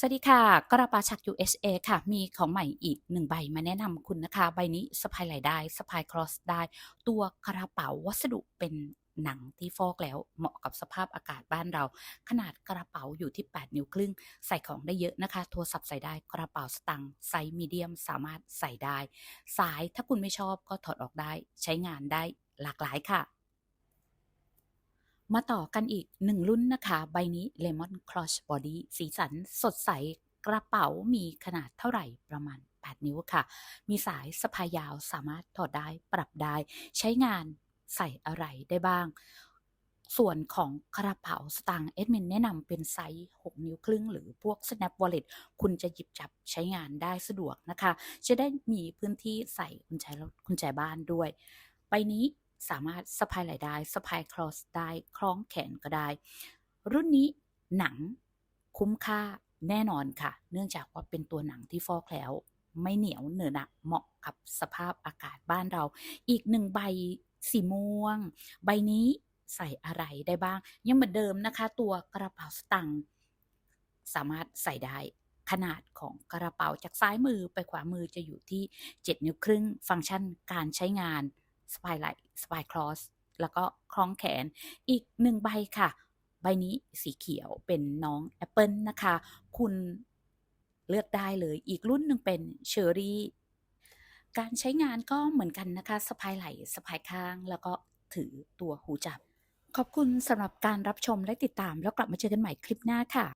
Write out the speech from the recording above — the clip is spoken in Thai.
สวัสดีค่ะ กระเป๋าชัก USA ค่ะ มีของใหม่อีกหนึ่งใบมาแนะนำคุณนะคะ ใบนี้สะพายไหลได้สะพายครอสได้ ตัวกระเป๋าวัสดุเป็นหนังที่ฟอกแล้วเหมาะกับสภาพอากาศบ้านเรา ขนาดกระเป๋าอยู่ที่ 8 นิ้วครึ่ง ใส่ของได้เยอะนะคะ โทรศัพท์ใส่ได้กระเป๋าสตางค์ไซส์มีเดียมสามารถใส่ได้ สายถ้าคุณไม่ชอบก็ถอดออกได้ ใช้งานได้หลากหลายค่ะ มาต่อกันอีกหนึ่งรุ่นนะคะ ใบนี้ Lemon Crush Body สีสันสดใสกระเป๋ามีขนาดเท่าไหร่ประมาณ 8 นิ้วค่ะ มีสายสะพายยาวสามารถถอดได้ปรับได้ ใช้งานใส่อะไรได้บ้าง ส่วนของกระเป๋าสตางค์เอ็ดมินแนะนำเป็นไซส์ 6 นิ้วครึ่ง หรือพวก snap wallet คุณจะหยิบจับใช้งานได้สะดวกนะคะ จะได้มีพื้นที่ใส่กุญแจรถกุญแจบ้านด้วย ใบนี้ สามารถสะพายไหลได้สะพายครอสได้คล้องแขนก็ได้ รุ่นนี้หนังคุ้มค่าแน่นอนค่ะ เนื่องจากว่าเป็นตัวหนังที่ฟอกแล้ว ไม่เหนียวเหนอะหนะเหมาะกับสภาพอากาศบ้านเรา อีกหนึ่งใบสีม่วง ใบนี้ใส่อะไรได้บ้าง ยังเหมือนเดิมนะคะ ตัวกระเป๋าสตังค์สามารถใส่ได้ขนาดของกระเป๋าจากซ้ายมือไปขวามือจะอยู่ที่ 7 นิ้วครึ่ง ฟังก์ชันการใช้งาน สปายไหลสปายคลอสแล้วก็คล้องแขนอีกหนึ่งใบค่ะ ใบนี้สีเขียวเป็นน้องแอปเปิลนะคะ คุณเลือกได้เลยอีกรุ่นหนึ่งเป็นเชอรี่การใช้งานก็เหมือนกันนะคะสะพายไหล่สะพายข้าง แล้วก็ถือตัวหูจับ ขอบคุณสำหรับการรับชมและติดตาม แล้วกลับมาเจอกันใหม่คลิปหน้าค่ะ